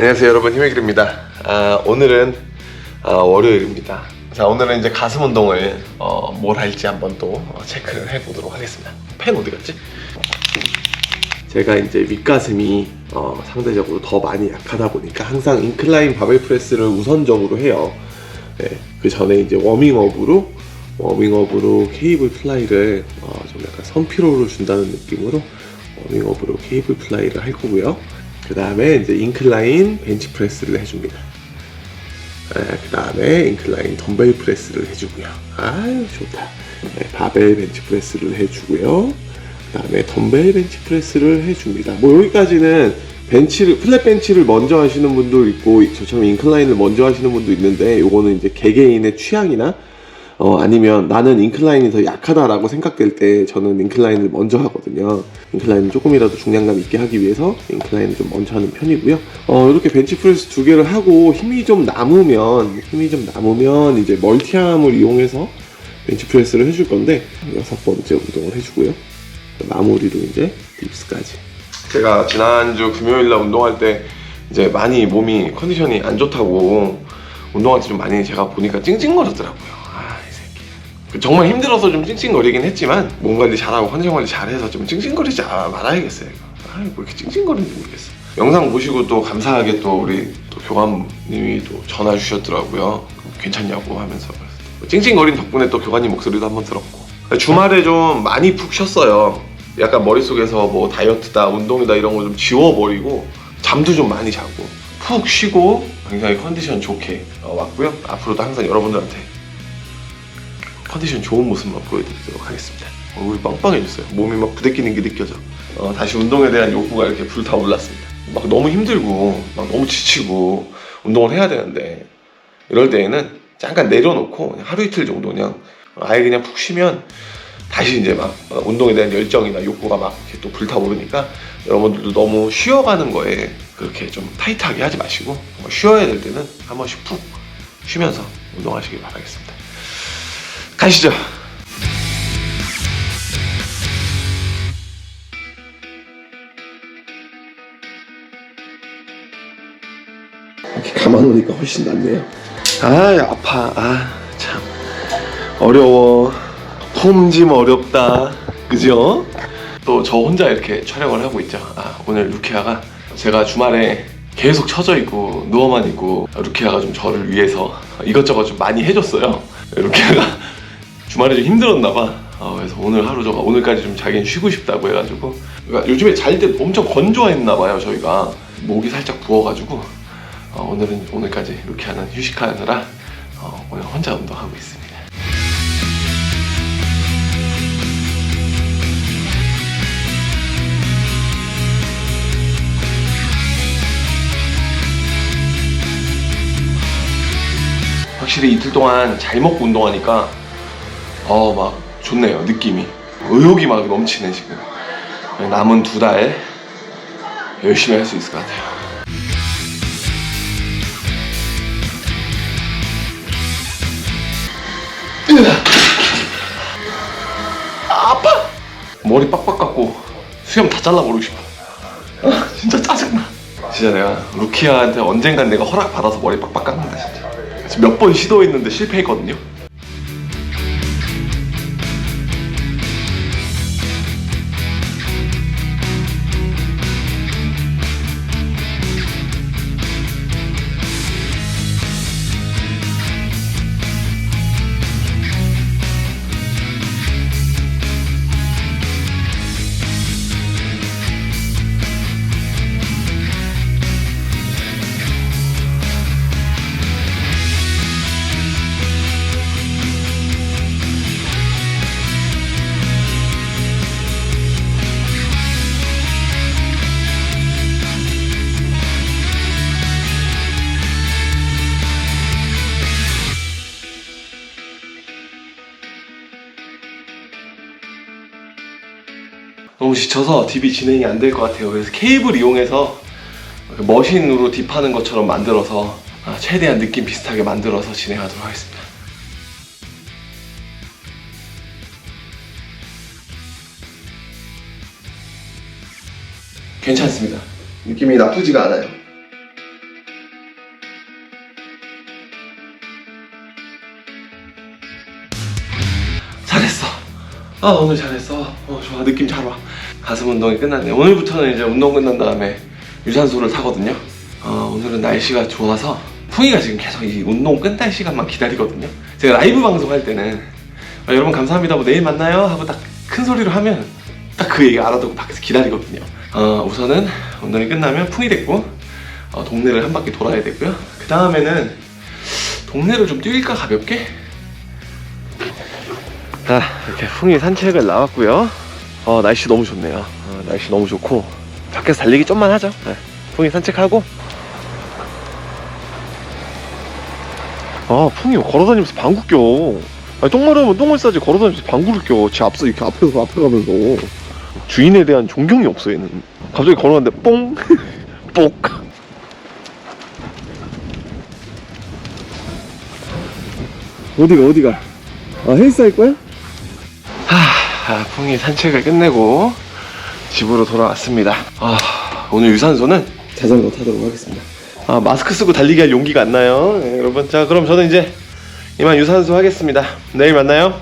안녕하세요 여러분. 힘의 길입니다. 아, 오늘은 아, 월요일입니다. 자 오늘은 이제 가슴 운동을 어, 뭘 할지 한번 또 어, 체크를 해보도록 하겠습니다. 펜 어디 갔지? 제가 이제 윗가슴이 어, 상대적으로 더 많이 약하다 보니까 항상 인클라인 바벨 프레스를 우선적으로 해요. 네, 그 전에 이제 워밍업으로 워밍업으로 케이블 플라이를 어, 좀 약간 선피로를 준다는 느낌으로 워밍업으로 케이블 플라이를 할 거고요. 그 다음에 이제 인클라인 벤치 프레스를 해줍니다. 그 다음에 인클라인 덤벨 프레스를 해주고요. 아유 좋다. 네, 바벨 벤치 프레스를 해주고요. 그 다음에 덤벨 벤치 프레스를 해줍니다. 뭐 여기까지는 벤치를 플랫 벤치를 먼저 하시는 분도 있고 저처럼 인클라인을 먼저 하시는 분도 있는데 요거는 이제 개개인의 취향이나 어, 아니면 나는 인클라인이 더 약하다라고 생각될 때 저는 인클라인을 먼저 하거든요. 인클라인을 조금이라도 중량감 있게 하기 위해서 인클라인을 좀 먼저 하는 편이고요. 어, 이렇게 벤치 프레스 두 개를 하고 힘이 좀 남으면 힘이 좀 남으면 이제 멀티암을 이용해서 벤치 프레스를 해줄 건데 여섯 번째 운동을 해주고요. 마무리로 이제 딥스까지. 제가 지난주 금요일 날 운동할 때 이제 많이 몸이 컨디션이 안 좋다고 운동할 때 좀 많이 제가 보니까 찡찡거리더라고요. 아. 정말 힘들어서 좀 찡찡거리긴 했지만 몸 관리 잘하고 컨디션 관리 잘해서 좀 찡찡거리지 아- 말아야겠어요. 아이, 뭐 이렇게 찡찡거리는지 모르겠어. 영상 보시고 또 감사하게 또 우리 또 교관님이 또 전화 주셨더라고요. 괜찮냐고 하면서 찡찡거린 덕분에 또 교관님 목소리도 한번 들었고 주말에 좀 많이 푹 쉬었어요. 약간 머릿속에서 뭐 다이어트다 운동이다 이런 거 좀 지워버리고 잠도 좀 많이 자고 푹 쉬고 굉장히 컨디션 좋게 어, 왔고요. 앞으로도 항상 여러분들한테 컨디션 좋은 모습만 보여드리도록 하겠습니다. 얼굴이 빵빵해졌어요. 몸이 막 부대끼는 게 느껴져. 어, 다시 운동에 대한 욕구가 이렇게 불타 올랐습니다. 막 너무 힘들고, 막 너무 지치고, 운동을 해야 되는데, 이럴 때에는 잠깐 내려놓고, 하루 이틀 정도 그냥, 아예 그냥 푹 쉬면, 다시 이제 막 어, 운동에 대한 열정이나 욕구가 막 이렇게 또 불타오르니까, 여러분들도 너무 쉬어가는 거에 그렇게 좀 타이트하게 하지 마시고, 뭐 쉬어야 될 때는 한 번씩 푹 쉬면서 운동하시길 바라겠습니다. 가시죠. 이렇게 감아놓으니까 훨씬 낫네요. 아, 아파. 아, 참. 어려워. 홈짐 어렵다. 그죠? 또 저 혼자 이렇게 촬영을 하고 있죠. 아, 오늘 루키아가 제가 주말에 계속 처져 있고 누워만 있고 루키아가 좀 저를 위해서 이것저것 좀 많이 해줬어요. 루키아가 주말에 좀 힘들었나 봐. 어, 그래서 오늘 하루 저가 오늘까지 좀 자기는 쉬고 싶다고 해가지고 그러니까 요즘에 잘 때 엄청 건조했나 봐요 저희가 목이 살짝 부어가지고 어, 오늘은 오늘까지 루키아는 휴식하느라 어, 오늘 혼자 운동하고 있습니다. 확실히 이틀 동안 잘 먹고 운동하니까 어 막 좋네요 느낌이. 의욕이 막 넘치네 지금. 남은 두 달 열심히 할 수 있을 것 같아요. 아파 머리 빡빡 깎고 수염 다 잘라버리고 싶어. 아, 진짜 짜증나. 진짜 내가 루키아한테 언젠간 내가 허락 받아서 머리 빡빡 깎는다 진짜. 몇 번 시도했는데 실패했거든요 너무 지쳐서 딥이 진행이 안 될 것 같아요. 그래서 케이블 이용해서 머신으로 딥하는 것처럼 만들어서 아, 최대한 느낌 비슷하게 만들어서 진행하도록 하겠습니다. 괜찮습니다. 느낌이 나쁘지가 않아요. 잘했어. 아 오늘 잘했어. 어 좋아 느낌 잘 와. 가슴 운동이 끝났네. 오늘부터는 이제 운동 끝난 다음에 유산소를 타거든요. 어 오늘은 날씨가 좋아서 풍이가 지금 계속 이 운동 끝날 시간만 기다리거든요. 제가 라이브 방송할 때는 어, 여러분 감사합니다. 뭐 내일 만나요? 하고 딱 큰 소리로 하면 딱 그 얘기 알아두고 밖에서 기다리거든요. 어 우선은 운동이 끝나면 풍이 됐고 어, 동네를 한 바퀴 돌아야 되고요. 그 다음에는 동네를 좀 뛸까 가볍게? 자 이렇게 풍이 산책을 나왔고요 어 날씨 너무 좋네요. 어, 날씨 너무 좋고. 밖에서 달리기 좀만 하죠. 네. 풍이 산책하고. 아 풍이 걸어다니면서 방구 껴. 아니 똥 마르면 똥을 싸지 걸어다니면서 방구를 껴지 앞서 이렇게 앞에서 앞에 가면서. 주인에 대한 존경이 없어 얘는. 갑자기 걸어갔는데 뽕? 뽁 어디가 어디가? 아 헬스 할 거야? 풍이 산책을 끝내고 집으로 돌아왔습니다. 아, 오늘 유산소는 자전거 타도록 하겠습니다. 아, 마스크 쓰고 달리기 할 용기가 안 나요. 네, 여러분. 자, 그럼 저는 이제 이만 유산소 하겠습니다. 내일 만나요.